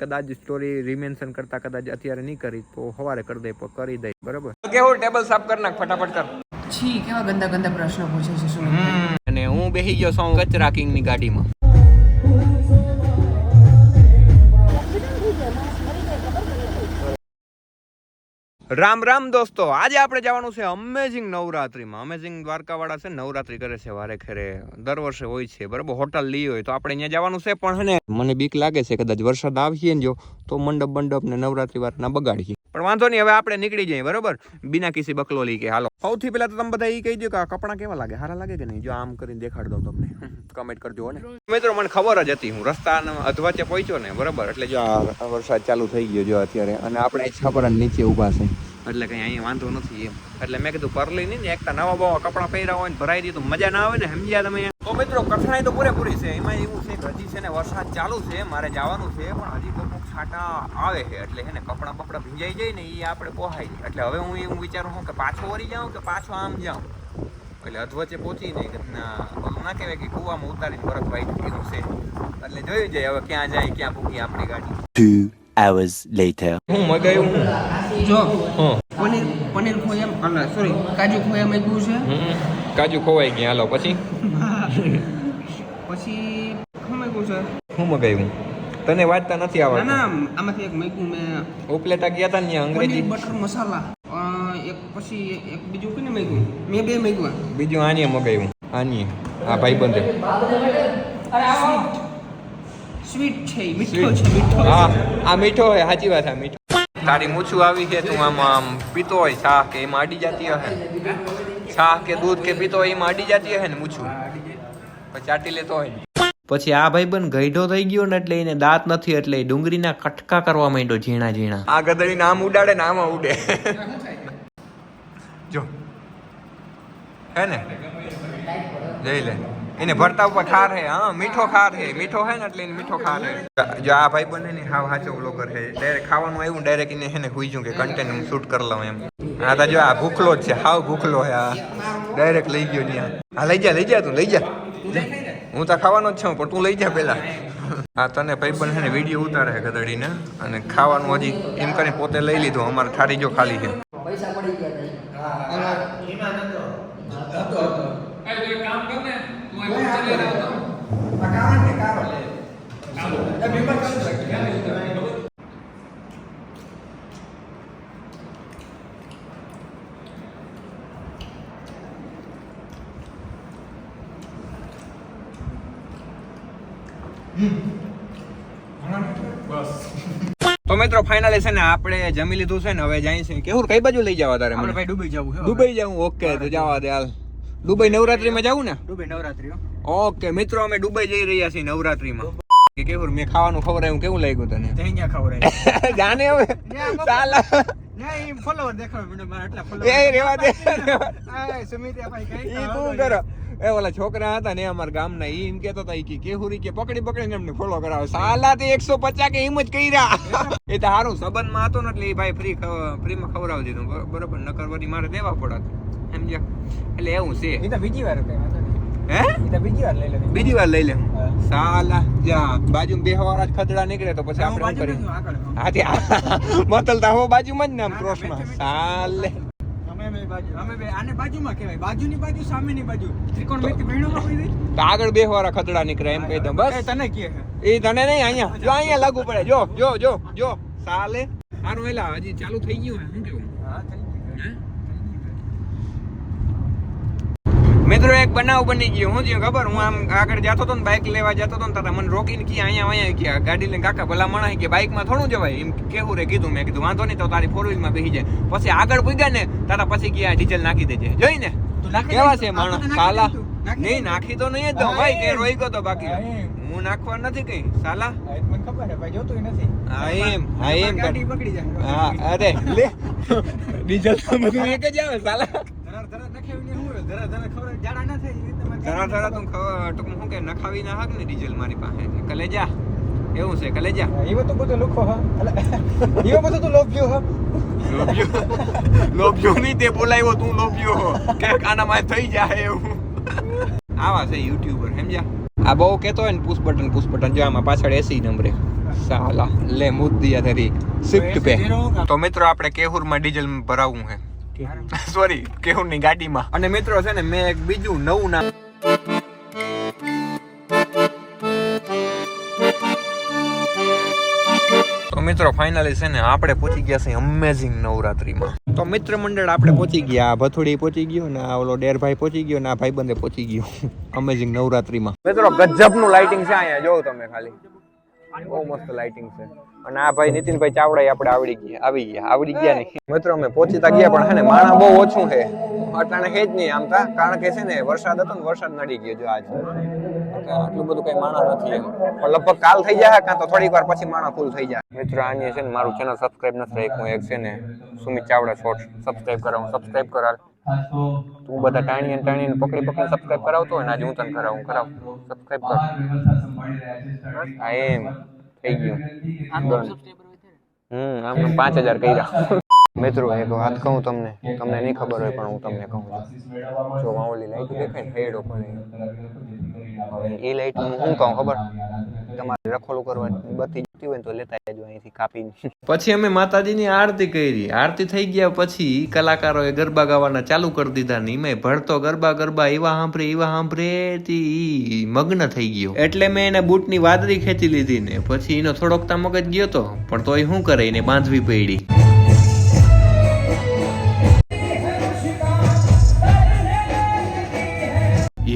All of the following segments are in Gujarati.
કદાચ સ્ટોરી રિમેન્શન કરતા કદાચ અત્યારે નહીં કરી તો સવારે કરી દે કરી દઈ બરોબર? કેવું ટેબલ સાફ કરી નાખ ફટાફટ કર છી કેવા ગંદા ગંદા પ્રશ્નો પૂછે છે શું? અને હું બેસી ગયો છું કચરા કિંગની ગાડીમાં. રામ રામ દોસ્તો, આજે આપણે જવાનું છે અમેઝિંગ નવરાત્રીમાં. અમેઝિંગ દ્વારકાવાળા છે નવરાત્રી કરે છે વારે ખેરે દર વર્ષે હોય છે, બરાબર? હોટલ લઈ હોય. તો આપણે અહીંયા જવાનું છે, પણ હે મને બીક લાગે છે, કદાચ વરસાદ આવીએ ને જો, તો મંડપ મંડપ ને નવરાત્રી વારના બગાડીએ. પણ વાંધો નહીં હવે આપણે નીકળી જઈએ બરોબર? બિના કિસી બકલો લઈ કે હાલો. સૌથી પહેલા તો તમે બધા એ કહી દો કે આ કપડાં કેવા લાગે? સારા લાગે કે નહીં? જો આમ કરીને દેખાડ દઉં તમને. કમેન્ટ કરજો ને. મિત્રો મને ખબર જ હતી હું રસ્તા અધવાચે પહોંચ્યો ને બરોબર? એટલે જો આ વરસાદ ચાલુ થઈ ગયો જો અત્યારે અને આપણે છાપરા નીચે ઊભા છે. એટલે કઈ અહીંયા વાંધો નથી એમ. એટલે મેં કીધું પરલી નહીં ને એકતા નવા બહુ કપડાં પહેર્યા હોય ને ભરાઈ દીધું મજા ના આવે ને સમજ્યા તમે તો મિત્રો કઠણાઈ તો પૂરેપૂરી છે. એમાં એવું છે કે હજી છે ને વરસાદ ચાલુ છે મારે જવાનું છે પણ હજી તો છાંટા આવે છે એટલે છે ને કપડાં બપડા ભીંજાઈ જાય ને એ આપણે પોહાય જાય. એટલે હવે હું એવું વિચારું છું કે પાછો વળી જાઉં કે પાછો આમ જાઉં? એટલે અધવચ્ચે પહોંચી નહીં કે ના ઓલું ના કહેવાય કે કૂવામાં ઉતારીને બરફ વાઈ ગયું છે. એટલે જોયું જાય હવે ક્યાં જાય ક્યાં પૂગી આપણી ગાડી. Two hours later. હું મગાયું હું? જો પનીર પનીર પનીર ખોયા સોરી કાજુ ખોયા આપ્યું છે. કાજુ ખોવાઈ ગયા હાલો પછી? પછી હું મગાયું તને વાંચતા નથી આવડતું? ના આમાંથી એક મેગું મેં. ઉપલેટા ગયા હતા ને અંગ્રેજી. બટર મસાલા. એક પછી એક બીજું કોને મેગું મેં બે મેગું બીજું આનીએ મગાવ્યું. આનીએ આ ભાઈ બંધે સ્વીટ છે મીઠો છે મીઠો હા આ મીઠો હોય સાચી વાત આ મીઠો. તારી મૂછું આવી છે તું આમ આમ પીતો હોય છાહ કે એમાં અડી જતી હશે? છાહ કે દૂધ કે પીતો હોય એમાં અડી જતી હશે ને મૂછું? પછી ચાટી લેતો હોય પછી આ ભાઈબંધ ગઈઢો થઈ ગયો ને એટલે એને દાંત નથી, એટલે ડુંગળીના કટકા કરવા માંડ્યો ઝીણા ઝીણા. આ ગધડી આમ ઉડાડે ને આમાં ઉડે. જો. હે ને? જઈ લે. એને ભરતા ઉપર ખાર હે. હા, મીઠો ખાર હે. મીઠો હે ને એટલે એને મીઠો ખાર હે. જો આ ભાઈ બને ને, હાવ હાચો વ્લોગર હે. ડાયરેક્ટ ખાવાનું આવ્યું ડાયરેક્ટ એને હે ને હુઈ જઉં કે કન્ટેન્ટ હું શૂટ કરી લઉં એમ. આ તો જો આ ભૂખલો જ છે. હાવ ભૂખલો હે આ. ડાયરેક્ટ લઈ ગયો ત્યાં. હા, લઈ જા લઈ જા તું, લઈ જા. હું તો ખાવાનો જ છું, પણ તું લઈ જા પેલા હા તને ભાઈબંધ છે ને વીડિયો ઉતારે છે ગધડીને. અને ખાવાનું હજી એમ કરીને પોતે લઈ લીધું, અમારે થાળી જો ખાલી છે. તો મિત્રો ફાઇનલ છે ને આપણે જમી લીધું છે ને હવે જાય છે. કેવું કઈ બાજુ લઈ જવા તારે ભાઈ દુબઈ જવું દુબઈ જવું ઓકે તો જવા દે હાલ. દુબઈ નવરાત્રીમાં જવું ને? ડૂબી નવરાત્રી ઓકે મિત્રો અમે દુબઈ જઈ રહ્યા છીએ નવરાત્રીમાં. કે કેવું મેં ખાવાનું ખવડાવ્યું કેવું લાગ્યું તને? ત્યાં ખબર જાને હવે. સાલા ના ફોલોવર દેખાડો મને મારા આટલા એ રેવા દે આ સુમિત ભાઈ કઈ ઈ તું કરો. એ ઓલા છોકરા હતા ને અમારા ગામના ઈ એમ કેતો હતા કે કેહુરી કે પકડી પકડીને એમને ફોલો કરાવે. સાલા તે 150 કે એમ જ કર્યા. એ તો હારું સંબંધમાં હતો ને એટલે ઈ ભાઈ ફ્રી ફ્રીમાં ખવડાવી દીધું. બરોબર નકર વળી મારે દેવા પડત. સમજ્યા? એટલે એવું છે. એ તો બીજી વાર નહીં હે? બીજી વાર લઈ લે બીજી વાર લઈ લે. સાલા જા બાજુ બે હવાર જ ખતડા નીકળે તો પછી આપણે કરી હા તે મતલતા હો બાજુમાં જ ને આમ ક્રોસમાં સાલે. બાજુમાં આગળ બે વાર ખતડા નીકળે એમ કહી દઉં બસ. તને કે એ તને નહીં અહીંયા. જો અહીંયા લાગુ પડે. જો જો જો જો. સાલે. સારું એલા હજી ચાલુ થઈ ગયું હું કેવું હા થઈ ગયું હે? મિત્રો એક બનાવ બની ગયો. હું જ્યાં ખબર? હું આમ આગળ જતો હતો ને બાઇક લેવા જતો હતો ને તાતા મને રોકીને કે અહીંયા અહીંયા ગયા. ગાડી લઈને કાકા ભલા માણસ કે બાઇકમાં થોડું જવાય. એમ કેવું રે? કીધું મેં. કીધું વાંધો નહીં તો તારી ફોર વ્હીલમાં બેસી જાય પછી આગળ પૂગ્યા ને તાતા પછી ગયા ડીઝલ નાખી દેજે. જોઈ ને? કેવા છે માણસ? સાલા. નહીં નાખી તો નહીં તો ભાઈ કે રોઈ ગયો તો બાકી. હું નાખવા નથી કઈ. સાલા. હા, મને ખબર છે. ભાઈ જોતું નથી. હા એમ હા એમ. ગાડી બગડી જાય હા અરે લે. ડીઝલ તો બધું એક જ આવે સાલા ધરા ધરા નખાવીને શું હોય? ધરા ધરા તું ટૂંકમાં શું કે નખાવી ના હક ને ડીઝલ મારી પાસે. કલેજા. એવું છે કલેજા. હા, એવો તો બધો લુખો હા. એવો બધો તું લોભ્યો હા. લોભ્યો. લોભ્યો નહીં તે બોલાવ્યો તું લોભ્યો ક્યાંક આનામાં થઈ જાય એવું. આવા છે યુટ્યુબર સમજ્યા? આ બહુ કેતો હોય ને પુશ બટન પુશ બટન જો આમાં પાછળ એસી નંબરે. સાલા લે મુદ્દિયા ધરી સ્વિફ્ટ પે તો મિત્રો આપણે કેહુરમાં ડીઝલ ભરાવવું છે. સોરી કેહુરની ગાડીમાં. અને મિત્રો છે ને મેં એક બીજું નવું નામ તો મિત્રો ફાઇનલી છે ને આપણે પહોંચી ગયા છે અમેઝિંગ નવરાત્રીમાં. તો મિત્ર મંડળ આપણે પહોંચી ગયા. ભથુડી પહોંચી ગયો ને ઓલો ડેરભાઈ પહોંચી ગયો ને આ ભાઈબંધે પહોંચી ગયો. અમેઝિંગ નવરાત્રીમાં. મિત્રો ગજબનું લાઇટિંગ છે અહીંયા જોવો તમે ખાલી. બહુ મસ્ત લાઇટિંગ છે. અને આ ભાઈ નીતિનભાઈ ચાવડા આપણે આવડી ગયા આવી ગયા આવડી ગયા નહીં. મિત્રો અમે પહોંચીતા ગયા પણ હે ને માણા બહુ ઓછું છે. અટાણે હે જ નહીં આમ તા કારણ કે છે ને વરસાદ હતો ને વરસાદ નડી ગયો જો આજ. આટલું બધું કઈ માણા નથી એમ. પણ લગભગ કાલ થઈ જાય કાં તો થોડીક વાર પછી માણા ફૂલ થઈ જાય. મિત્રો આની છે ને મારું ચેનલ સબસ્ક્રાઇબ નથી રાખ્યું એક છે ને સુમિત ચાવડા શોર્ટ સબસ્ક્રાઇબ કરાવું સબસ્ક્રાઇબ કરાવ. તું બધા ટાણી ટાણી પકડી પકડી સબસ્ક્રાઇબ કરાવતો હોય ને આજે હું તને કરાવું કરાવ. સબસ્ક્રાઇબ કર. હા એમ. થઈ ગયું. હમ આમ પાંચ હજાર કર્યા. મિત્રો એક વાત કહું તમને તમને નહીં ખબર હોય પણ હું તમને કહું છું. જો વાવલી લાઈટ દેખાય ને ફેડો પડે. એ લાઈટ હું શું કહું ખબર? તમારે રખોલું કરવાની બત્તી જોતી હોય તો લેતા જજો અહીંથી કાપીને. પછી અમે માતાજીની આરતી કરી. આરતી થઈ ગયા પછી કલાકારોએ ગરબા ગાવાના ચાલુ કરી દીધા ની મેં ભળતો ગરબા ગરબા એવા સાંભળે એવા સાંભળે તી મગ્ન થઈ ગયો. એટલે મેં એને બૂટની વાદળી ખેંચી લીધી ને પછી એનો થોડોક તા મગજ ગયો તો, પણ તોય શું કરે એને બાંધવી પડી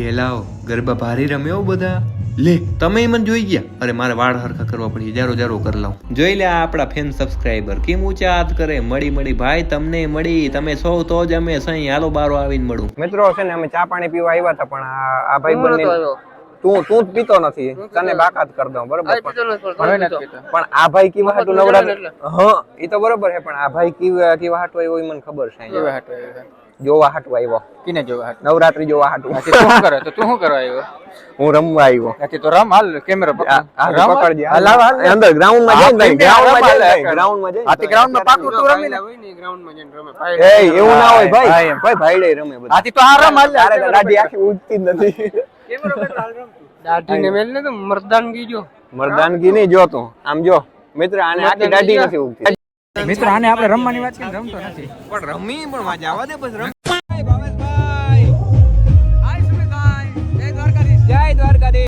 એ લાવ, ગરબા ભારી રમ્યો બધા. લે તમે મને જોઈ ગયા. અરે મારે વાળ હરખા કરવા પડી જારો જારો કરી લઉં જોઈ લે આ આપણા ફેન સબસ્ક્રાઇબર. કેમ ઊંચા હાથ કરે? મળી મળી. ભાઈ તમને મળી. તમે સૌ તો જ અમે સહી. હાલો બારો આવીને મળું. મિત્રો છે ને અમે ચા પાણી પીવા આવ્યા હતા પણ આ આ ભાઈ બંને તું તું જ પીતો નથી. તને બાકાત કરી દઉં બરોબર? પણ આ ભાઈ કી હાટું નવરાત્રી હા એ તો બરોબર છે પણ આ ભાઈ કી કી હાટું આવ્યો એ મને ખબર છે એવા. જોવા હાટું આવ્યો. કિને જોવા હાટો? નવરાત્રી જોવા હાટું. આથી શું કરે તો તું શું કરવા આવ્યો? હું રમવા આવ્યો. આથી તો રમ હાલ કેમેરો રમ હાલ. પકડજે. હાલ, હાલ. અંદર ગ્રાઉન્ડમાં જઈને ગ્રાઉન્ડમાં રમ જઈને ગ્રાઉન્ડમાં જઈને આથી ગ્રાઉન્ડમાં પાકું તું રમી ને એ એવું ના હોય ભાઈ. ભાઈ ભાઈડે રમે બધા. આથી તો આ રમ હાલ તો દાઢી આખી હાલ રમ. દાઢી ને મેલ ને તો મર્દાનગી જો. મર્દાનગી નહીં જો તું આમ જો મિત્ર આને આખી દાઢી નથી ઉગતી. મિત્ર આને આપણે રમવાની વાત કરીને રમતો નથી. પણ રમી પણ મજા આવે દે બસ રમ.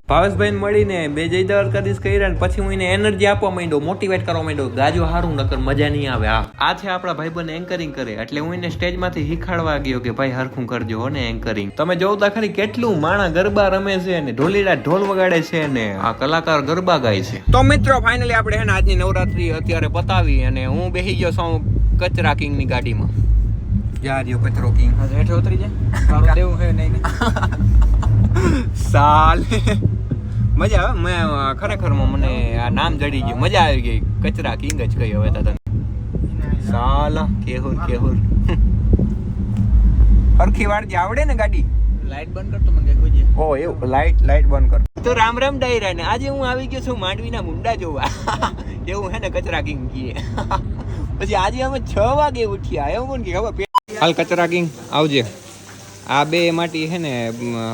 ભાવેશભાઈ મળીને બે જય દ્વારકાધીશ કર્યા ને પછી હું એને એનર્જી આપવા માંડ્યો મોટિવેટ કરવા માંડ્યો ગાજો હારું નકર મજા નહીં આવે. આ આ છે આપણા ભાઈબંધ એન્કરિંગ કરે. એટલે હું એને સ્ટેજમાંથી શીખાડવા ગયો કે ભાઈ હરખું કરજો હો ને એન્કરિંગ તમે જોતા ખરી કેટલું માણા ગરબા રમે છે ને ઢોલીડા ઢોલ વગાડે છે ને આ કલાકાર ગરબા ગાય છે. તો મિત્રો ફાઇનલી આપણે હે ને આજની નવરાત્રી અત્યારે પતાવી અને હું બેસી ગયો છું કચરા કિંગની ગાડીમાં રહ્યો કચરો કિંગ? હેઠે ઉતરી જાય તારું દેવું હે નહીં નહીં. સાલે. મજા આવે? મેં ખરેખરમાં મને આ નામ જડી ગયું. મજા આવી ગઈ. કચરા કિંગ જ કહી હવે તને. સાલા કેહુર કેહુર. હરખી વાળજી આવડે ને ગાડી? લાઈટ બંધ કરતો મને કોઈ ઓ એવું? લાઈટ લાઈટ બંધ કર. તો રામ રામ ડાયરા ને આજે હું આવી ગયો છું માંડવીના મુંડા જોવા. એવું હે ને કચરા કિંગ કીએ. પછી આજે અમે છ વાગે ઉઠ્યા. એવું કોણ કે? હવે હાલ કચરા કિંગ આવજે. આ બે માટી હે ને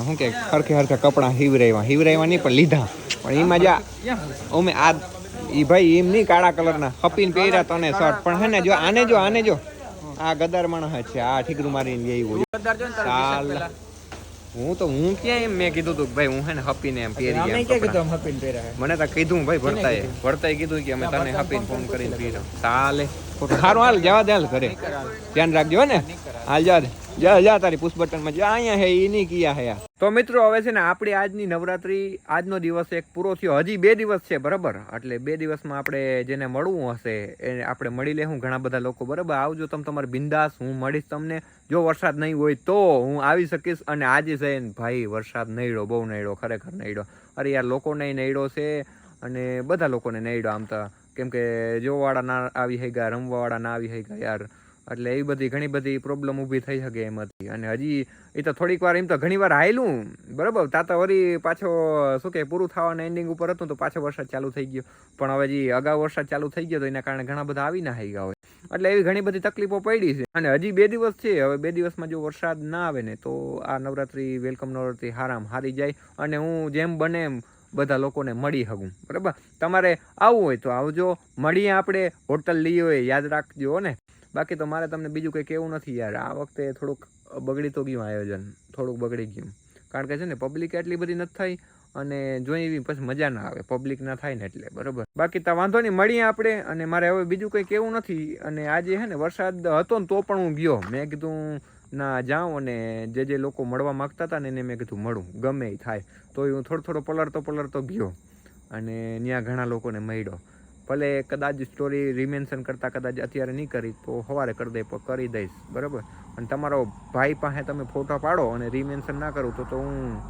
શું કે હરખે હરખે કપડાં હિવરાવ્યા હિવરાવ્યા નહીં પણ લીધા. પણ એમાં જા અમે આ એ ભાઈ એમ નહીં કાળા કલરના હપીને પહેર્યા તને શર્ટ. પણ હે ને જો આને જો આને જો. આ ગદાર માણસ છે આ ઠીકરું મારીને લઈ આવ્યો. સાલ. હું તો હું ક્યાં એમ મેં કીધું તું ભાઈ હું હે ને હપીને એમ પહેરી ગયા મને તો કીધું ભાઈ ભરતાએ. ભરતાએ કીધું કે અમે તને હપીને ફોન કરીને પીરો ચાલે સારું હાલ જવા દે હાલ ઘરે. ધ્યાન રાખજો ને. હાલ જવા દે. હે હે આપણી મળી લેવું ઘણા બધા લોકો, બરાબર? આવજો તમે તમારે બિંદાસ, હું મળીશ તમને. જો વરસાદ નહીં હોય તો હું આવી શકીશ. અને આજે છે ને, ભાઈ, વરસાદ નહીડો બહુ નહીડો ખરેખર નહીડો અરે યાર લોકોને નહીડો છે, અને બધા લોકોને નહીડો આમ તો. કેમ કે, જોવાવાળા ના આવી હૈ ગયા રમવાવાળા ના આવી ગયા યાર. એટલે એ બધી ઘણી બધી પ્રોબ્લેમ ઊભી થઈ શકે એમ હતી અને હજી એ તો થોડીક વાર એમ તો ઘણી વાર હાયલું. બરાબર? તા તો વળી પાછો શું કે પૂરું થવાના એન્ડિંગ ઉપર હતું તો પાછો વરસાદ ચાલુ થઈ ગયો. પણ હવે હજી અગાઉ વરસાદ ચાલુ થઈ ગયો તો એના કારણે ઘણા બધા આવી ના આવી ગયા હોય. એટલે એવી ઘણી બધી તકલીફો પડી છે. અને હજી બે દિવસ છે. હવે બે દિવસમાં જો વરસાદ ના આવે ને તો આ નવરાત્રી, વેલકમ નવરાત્રી હારામ હારી જાય અને હું જેમ બને એમ બધા લોકોને મળી શકું. બરાબર? તમારે આવવું હોય તો આવજો. મળીએ આપણે. હોટલ લઈએ યાદ રાખજો ને. બાકી તો મારે તમને બીજું કંઈ કહેવું નથી યાર. આ વખતે થોડુંક બગડી તો ગયું આયોજન. થોડુંક બગડી ગયું. કારણ કે છે ને પબ્લિક એટલી બધી નથી થઈ અને જોઈ એવી પછી મજા ના આવે. પબ્લિક ના થાય ને એટલે. બરાબર? બાકી તો વાંધો નહીં, મળીએ આપણે. અને મારે હવે બીજું કંઈ કહેવું નથી. અને આજે છે ને, વરસાદ હતો ને તો પણ હું ગયો. મેં કીધું, ના, જાઉં. અને જે જે લોકો મળવા માગતા હતા ને, એને મેં કીધું, મળું. ગમે થાય. તો હું થોડો થોડો પલળતો પલળતો ગયો. અને ત્યાં ઘણા લોકોને મળ્યો. ભલે કદાચ સ્ટોરી રિમેન્શન કરતાં કદાચ અત્યારે નહીં કરી, તો સવારે કરી પણ કરી દઈશ, બરાબર? અને તમારો ભાઈ પાસે તમે ફોટો પાડો અને રિમેન્શન ના કરું, તો તો હું,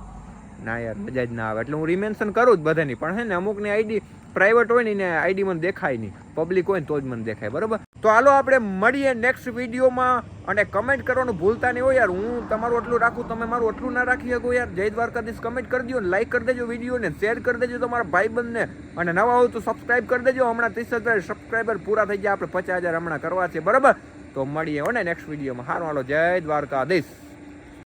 ના યાર, મજા જ ના આવે. એટલે હું રિમેન્શન કરું જ બધાની, પણ હે ને, અમુકની આઈડી પ્રાઇવેટ હોય ને, એને આઈડી મને દેખાય નહીં. પબ્લિક હોય ને, તો જ મને દેખાય, બરાબર? તો હાલો આપણે મળીએ નેક્સ્ટ વિડીયોમાં અને કમેન્ટ કરવાનું ભૂલતા નહીં હોય યાર. હું તમારું એટલું રાખું, તમે મારું એટલું ના રાખી શકો યાર. જય દ્વારકાધીશ કમેન્ટ કરી દો લાઈક કરી દેજો વિડીયોને શેર કરી દેજો તમારા ભાઈબંધને. અને નવા હોય તો સબસ્ક્રાઇબ કરી દેજો. હમણાં ત્રીસ હજાર સબસ્ક્રાઈબર પૂરા થઈ ગયા, આપણે પચાસ હજાર હમણાં કરવા છે. બરાબર? તો મળીએ હો ને નેક્સ્ટ વિડીયોમાં. હારું, હાલો, જય દ્વારકાધીશ.